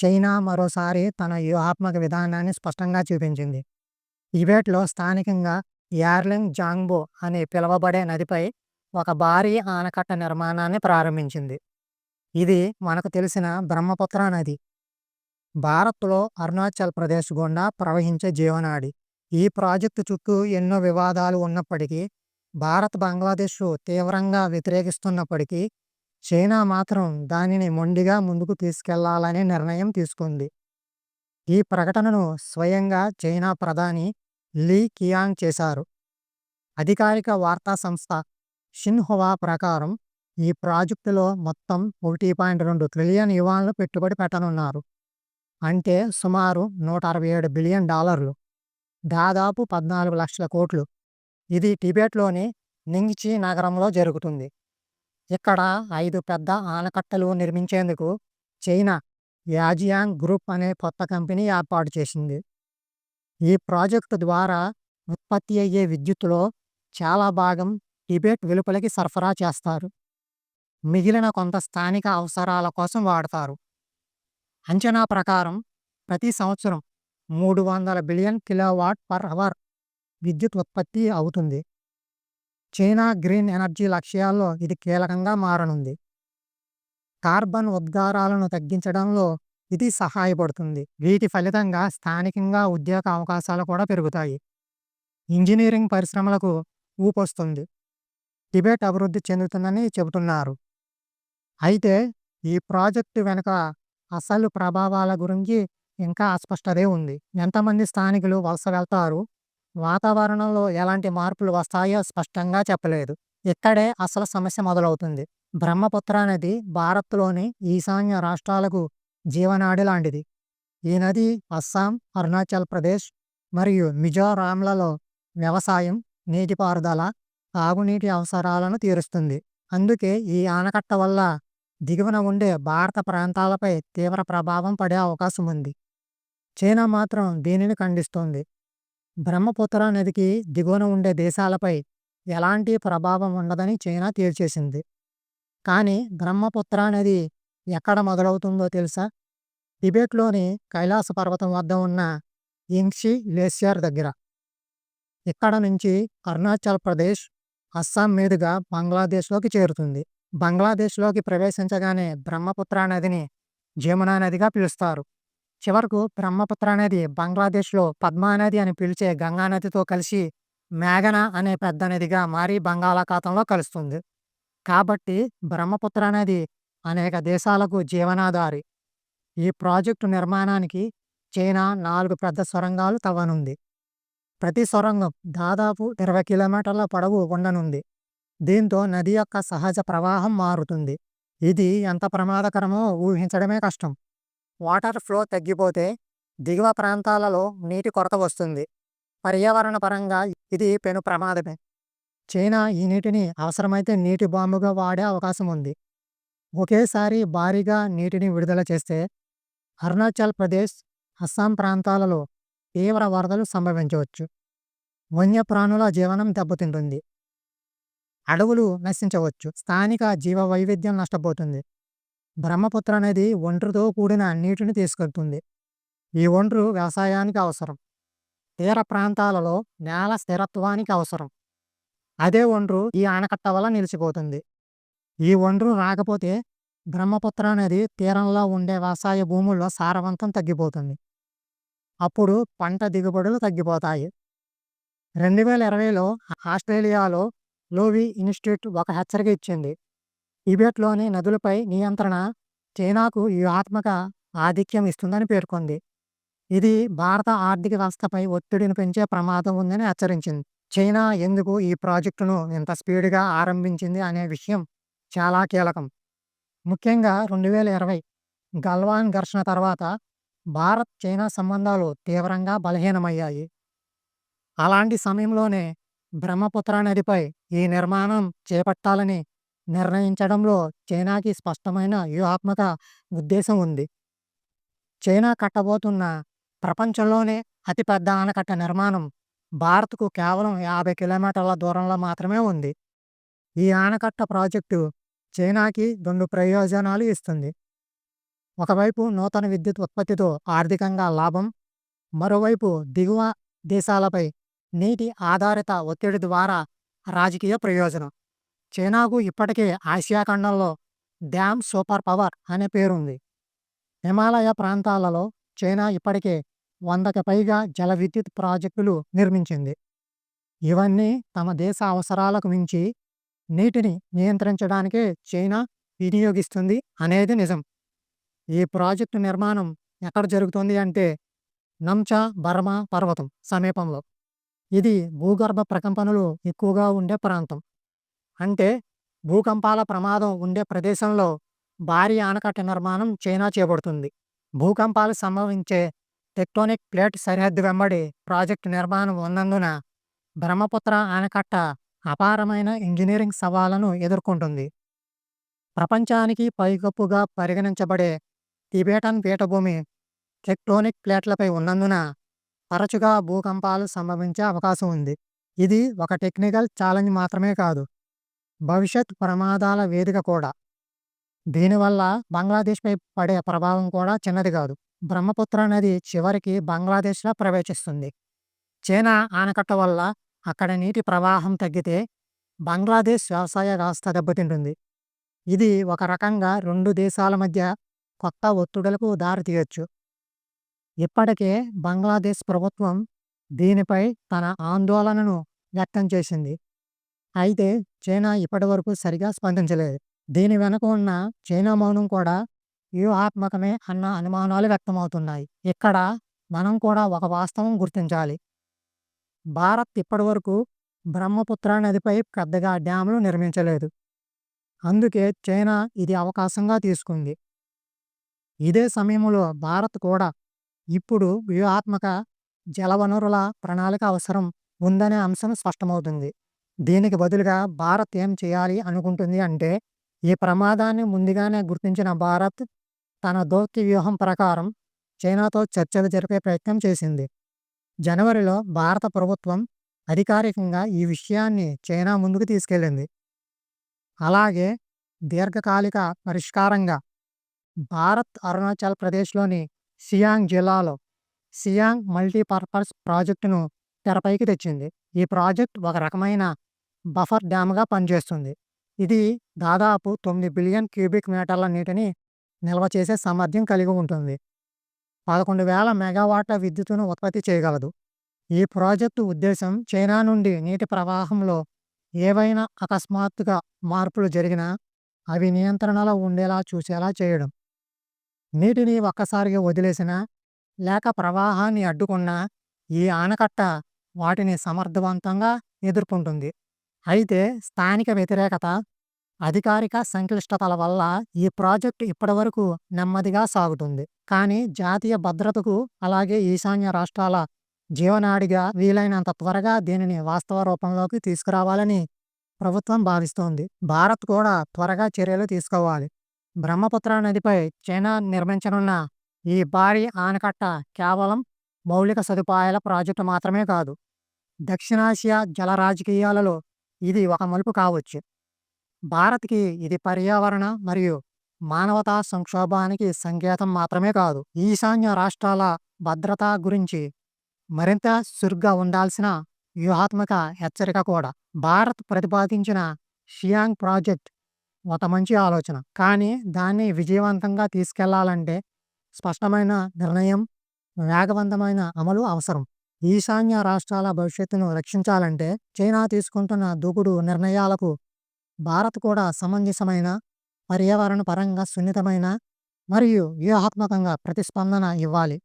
China మరోసారి తన వ్యూహాత్మక విధానాన్ని స్పష్టంగా చూపించింది. టిబెట్లో స్థానికంగా యార్లింగ్ జాంగ్బో అని పిలువబడే నదిపై ఒక భారీ ఆనకట్ట నిర్మాణాన్ని ప్రారంభించింది. ఇది మనకు తెలిసిన బ్రహ్మపుత్ర నది. భారత్లో అరుణాచల్ ప్రదేశ్ గుండా ప్రవహించే జీవనాడి. ఈ ప్రాజెక్టు చుట్టూ ఎన్నో వివాదాలు ఉన్నప్పటికీ, భారత్, బంగ్లాదేశ్ తీవ్రంగా వ్యతిరేకిస్తున్నప్పటికీ, చైనా మాత్రం దానిని మొండిగా ముందుకు తీసుకెళ్ళాలనే నిర్ణయం తీసుకుంది. ఈ ప్రకటనను స్వయంగా చైనా ప్రధాని లీ కియాంగ్ చేశారు. అధికారిక వార్తా సంస్థ షిన్హువా ప్రకారం ఈ ప్రాజెక్టులో మొత్తం ఒకటి పాయింట్ రెండు ట్రిలియన్ యువాన్లు పెట్టుబడి పెట్టనున్నారు. అంటే సుమారు నూట అరవై ఏడు బిలియన్ డాలర్లు. దాదాపు పద్నాలుగు లక్షల కోట్లు. ఇది టిబెట్లోని నింగ్చి నగరంలో జరుగుతుంది. ఇక్కడ ఐదు పెద్ద ఆనకట్టలు నిర్మించేందుకు చైనా యాజియాంగ్ గ్రూప్ అనే కొత్త కంపెనీ ఏర్పాటు చేసింది. ఈ ప్రాజెక్టు ద్వారా ఉత్పత్తి అయ్యే విద్యుత్తులో చాలా భాగం టిబెట్ వెలుపలికి సరఫరా చేస్తారు. మిగిలిన కొంత స్థానిక అవసరాల కోసం వాడతారు. అంచనా ప్రకారం ప్రతి సంవత్సరం మూడు వందల బిలియన్ కిలోవాట్ పర్ అవర్ విద్యుత్ ఉత్పత్తి అవుతుంది. చైనా గ్రీన్ ఎనర్జీ లక్ష్యాల్లో ఇది కీలకంగా మారనుంది. కార్బన్ ఉద్గారాలను తగ్గించడంలో ఇది సహాయపడుతుంది. వీటి ఫలితంగా స్థానికంగా ఉద్యోగ అవకాశాలు కూడా పెరుగుతాయి. ఇంజనీరింగ్ పరిశ్రమలకు ఊపొస్తుంది. టిబెట్ అభివృద్ధి చెందుతుందని చెబుతున్నారు. అయితే ఈ ప్రాజెక్టు వెనుక అసలు ప్రభావాల గురించి ఇంకా అస్పష్టతే ఉంది. ఎంతమంది స్థానికులు వలస వెళ్తారు, వాతావరణంలో ఎలాంటి మార్పులు వస్తాయో స్పష్టంగా చెప్పలేదు. ఇక్కడే అసలు సమస్య మొదలవుతుంది. బ్రహ్మపుత్ర నది భారత్లోని ఈశాన్య రాష్ట్రాలకు జీవనాడి లాంటిది. ఈ నది అస్సాం, అరుణాచల్ ప్రదేశ్ మరియు మిజోరాంలలో వ్యవసాయం, నీటిపారుదల, తాగునీటి అవసరాలను తీరుస్తుంది. అందుకే ఈ ఆనకట్ట వల్ల దిగువన ఉండే భారత ప్రాంతాలపై తీవ్ర ప్రభావం పడే అవకాశం ఉంది. చైనా మాత్రం దీనిని ఖండిస్తోంది. బ్రహ్మపుత్ర నదికి దిగువన ఉండే దేశాలపై ఎలాంటి ప్రభావం ఉండదని చైనా తేల్చేసింది. కానీ బ్రహ్మపుత్ర నది ఎక్కడ మొదలవుతుందో తెలుసా? టిబెట్లోని కైలాస పర్వతం వద్ద ఉన్న యింగ్షి గ్లేసియర్ దగ్గర. ఇక్కడ నుంచి అరుణాచల్ ప్రదేశ్, అస్సాం మీదుగా బంగ్లాదేశ్లోకి చేరుతుంది. బంగ్లాదేశ్లోకి ప్రవేశించగానే బ్రహ్మపుత్ర నదిని జమునా నదిగా పిలుస్తారు. చివరకు బ్రహ్మపుత్ర నది బంగ్లాదేశ్లో పద్మానది అని పిలిచే గంగానదితో కలిసి మేఘన అనే పెద్ద నదిగా మారి బంగాళాఖాతంలో కలుస్తుంది. కాబట్టి బ్రహ్మపుత్ర నది అనేక దేశాలకు జీవనాధారి. ఈ ప్రాజెక్టు నిర్మాణానికి చైనా నాలుగు పెద్ద సొరంగాలు తవ్వనుంది. ప్రతి సొరంగం దాదాపు ఇరవై కిలోమీటర్ల పొడవు ఉండనుంది. దీంతో నది యొక్క సహజ ప్రవాహం మారుతుంది. ఇది ఎంత ప్రమాదకరమో ఊహించడమే కష్టం. వాటర్ ఫ్లో తగ్గిపోతే దిగువ ప్రాంతాలలో నీటి కొరత వస్తుంది. పర్యావరణ పరంగా ఇది పెను ప్రమాదమే. చైనా ఈ నీటిని అవసరమైతే నీటి బాంబుగా వాడే అవకాశం ఉంది. ఒకేసారి భారీగా నీటిని విడుదల చేస్తే అరుణాచల్ ప్రదేశ్, అస్సాం ప్రాంతాలలో తీవ్ర వరదలు సంభవించవచ్చు. వన్యప్రాణుల జీవనం దెబ్బతింటుంది. అడవులు నశించవచ్చు. స్థానిక జీవవైవిధ్యం నష్టపోతుంది. బ్రహ్మపుత్ర అనేది ఒంటరితో కూడిన నీటిని తీసుకెళ్తుంది. ఈ ఒండ్రు వ్యవసాయానికి అవసరం. తీర ప్రాంతాలలో నేల స్థిరత్వానికి అవసరం. అదే ఒండ్రు ఈ ఆనకట్ట వల్ల నిలిచిపోతుంది. ఈ ఒండ్రు రాకపోతే బ్రహ్మపుత్ర నది తీరంలో ఉండే వ్యవసాయ భూముల్లో సారవంతం తగ్గిపోతుంది. అప్పుడు పంట దిగుబడులు తగ్గిపోతాయి. రెండు వేల ఇరవైలో ఆస్ట్రేలియాలో లోవీ ఇన్స్టిట్యూట్ ఒక హెచ్చరిక ఇచ్చింది. టిబెట్లోని నదులపై నియంత్రణ చైనాకు వ్యూహాత్మక ఆధిక్యం ఇస్తుందని పేర్కొంది. ఇది భారత ఆర్థిక వ్యవస్థపై ఒత్తిడిని పెంచే ప్రమాదం ఉందని హెచ్చరించింది. చైనా ఎందుకు ఈ ప్రాజెక్టును ఇంత స్పీడ్‌గా ఆరంభించింది అనే విషయం చాలా కీలకం. ముఖ్యంగా రెండు వేల ఇరవై గల్వాన్ ఘర్షణ తర్వాత భారత్, చైనా సంబంధాలు తీవ్రంగా బలహీనమయ్యాయి. అలాంటి సమయంలోనే బ్రహ్మపుత్ర నదిపై ఈ నిర్మాణం చేపట్టాలని నిర్ణయించడంలో చైనాకి స్పష్టమైన వ్యూహాత్మక ఉద్దేశం ఉంది. చైనా కట్టబోతున్న ప్రపంచంలోనే అతిపెద్ద ఆనకట్ట నిర్మాణం భారత్‌కు కేవలం యాభై కిలోమీటర్ల దూరంలో మాత్రమే ఉంది. ఈ ఆనకట్ట ప్రాజెక్టు చైనాకి రెండు ప్రయోజనాలు ఇస్తుంది. ఒకవైపు నూతన విద్యుత్ ఉత్పత్తితో ఆర్థికంగా లాభం మరోవైపు దిగువ దేశాలపై నీటి ఆధారిత ఒత్తిడి ద్వారా రాజకీయ ప్రయోజనం చైనాకు ఇప్పటికే ఆసియా ఖండంలో డ్యామ్ సూపర్ పవర్ అనే పేరుంది. హిమాలయ ప్రాంతాలలో చైనా ఇప్పటికే వందకి పైగా జల విద్యుత్ ప్రాజెక్టులు నిర్మించింది. ఇవన్నీ తమ దేశ అవసరాలకు మించి నీటిని నియంత్రించడానికే చైనా వినియోగిస్తుంది అనేది నిజం. ఈ ప్రాజెక్టు నిర్మాణం ఎక్కడ జరుగుతుంది అంటే నంచా బర్మా పర్వతం సమీపంలో. ఇది భూగర్భ ప్రకంపనలు ఎక్కువగా ఉండే ప్రాంతం. అంటే భూకంపాల ప్రమాదం ఉండే ప్రదేశంలో భారీ ఆనకట్ట నిర్మాణం చైనా చేపడుతుంది భూకంపాలు సంభవించే టెక్టోనిక్ ప్లేట్ సరిహద్దు వెంబడి ప్రాజెక్టు నిర్మాణం ఉన్నందున బ్రహ్మపుత్ర ఆనకట్ట అపారమైన ఇంజనీరింగ్ సవాళ్ళను ఎదుర్కొంటుంది. ప్రపంచానికి పైకప్పుగా పరిగణించబడే టిబేటన్ పీఠభూమి టెక్టోనిక్ ప్లేట్లపై ఉన్నందున తరచుగా భూకంపాలు సంభవించే అవకాశం ఉంది. ఇది ఒక టెక్నికల్ ఛాలెంజ్ మాత్రమే కాదు. భవిష్యత్ ప్రమాదాల వేదిక కూడా. దీనివల్ల బంగ్లాదేశ్పై పడే ప్రభావం కూడా చిన్నది కాదు. బ్రహ్మపుత్ర నది చివరికి బంగ్లాదేశ్లో ప్రవేశిస్తుంది. చైనా ఆనకట్ట వల్ల అక్కడ నీటి ప్రవాహం తగ్గితే బంగ్లాదేశ్ వ్యవసాయ వ్యవస్థ దెబ్బతింటుంది. ఇది ఒక రకంగా రెండు దేశాల మధ్య కొత్త ఒత్తిడులకు దారితీయొచ్చు ఇప్పటికే బంగ్లాదేశ్ ప్రభుత్వం దీనిపై తన ఆందోళనను వ్యక్తం చేసింది. అయితే చైనా ఇప్పటివరకు సరిగా స్పందించలేదు. దీని వెనుక ఉన్న చైనా మౌనం కూడా వ్యూహాత్మకమే అన్న అనుమానాలు వ్యక్తమవుతున్నాయి. ఇక్కడ మనం కూడా ఒక వాస్తవం గుర్తించాలి. భారత్ ఇప్పటివరకు బ్రహ్మపుత్ర నదిపై పెద్దగా డ్యాములు నిర్మించలేదు. అందుకే చైనా ఇది అవకాశంగా తీసుకుంది. ఇదే సమయంలో భారత్ కూడా ఇప్పుడు వ్యూహాత్మక జలవనరుల ప్రణాళిక అవసరం ఉందనే అంశం స్పష్టమవుతుంది. దీనికి బదులుగా భారత్ ఏం చేయాలి అనుకుంటుంది అంటే ఈ ప్రమాదాన్ని ముందుగానే గుర్తించిన భారత్ తన దౌత్య వ్యూహం ప్రకారం చైనాతో చర్చలు జరిపే ప్రయత్నం చేసింది. జనవరిలో భారత ప్రభుత్వం అధికారికంగా ఈ విషయాన్ని చైనా ముందుకు తీసుకెళ్ళింది. అలాగే దీర్ఘకాలిక పరిష్కారంగా భారత్ అరుణాచల్ ప్రదేశ్లోని సియాంగ్ జిల్లాలో సియాంగ్ మల్టీపర్పస్ ప్రాజెక్టును తెరపైకి తెచ్చింది. ఈ ప్రాజెక్ట్ ఒక రకమైన బఫర్ డ్యామ్గా పనిచేస్తుంది. ఇది దాదాపు తొమ్మిది బిలియన్ క్యూబిక్ మీటర్ల నీటిని నిల్వ చేసే సామర్థ్యం కలిగి ఉంటుంది. పదకొండు వేల మెగావాట్ల విద్యుత్తును ఉత్పత్తి చేయగలదు. ఈ ప్రాజెక్టు ఉద్దేశం చైనా నుండి నీటి ప్రవాహంలో ఏవైనా అకస్మాత్తుగా మార్పులు జరిగినా అవి నియంత్రణలో ఉండేలా చూసేలా చేయడం. నీటిని ఒక్కసారిగా వదిలేసినా లేక ప్రవాహాన్ని అడ్డుకున్నా ఈ ఆనకట్ట వాటిని సమర్థవంతంగా ఎదుర్కొంటుంది. అయితే స్థానిక వ్యతిరేకత అధికారిక సంక్లిష్టతల వల్ల ఈ ప్రాజెక్టు ఇప్పటివరకు నెమ్మదిగా సాగుతుంది. కానీ జాతీయ భద్రతకు అలాగే ఈశాన్య రాష్ట్రాల జీవనాడిగా వీలైనంత త్వరగా దీనిని వాస్తవ రూపంలోకి తీసుకురావాలని ప్రభుత్వం భావిస్తోంది. భారత్ కూడా త్వరగా చర్యలు తీసుకోవాలి. బ్రహ్మపుత్ర నదిపై చైనా నిర్మించనున్న ఈ భారీ ఆనకట్ట కేవలం మౌలిక సదుపాయాల ప్రాజెక్టు మాత్రమే కాదు దక్షిణాసియా జల రాజకీయాలలో ఇది ఒక మలుపు కావచ్చు. భారత్కి ఇది పర్యావరణ మరియు మానవతా సంక్షోభానికి సంకేతం మాత్రమే కాదు. ఈశాన్య రాష్ట్రాల భద్రత గురించి మరింత సురుగ్గా ఉండాల్సిన వ్యూహాత్మక హెచ్చరిక కూడా. భారత్ ప్రతిపాదించిన షియాంగ్ ప్రాజెక్ట్ ఒక మంచి ఆలోచన. కానీ దాన్ని విజయవంతంగా తీసుకెళ్ళాలంటే స్పష్టమైన నిర్ణయం వేగవంతమైన అమలు అవసరం. ఈశాన్య రాష్ట్రాల భవిష్యత్తును రక్షించాలంటే చైనా తీసుకుంటున్న దూకుడు నిర్ణయాలకు భారత్ కూడా సమంజసమైన పర్యావరణ పరంగా సున్నితమైన మరియు వ్యూహాత్మకంగా ప్రతిస్పందన ఇవ్వాలి.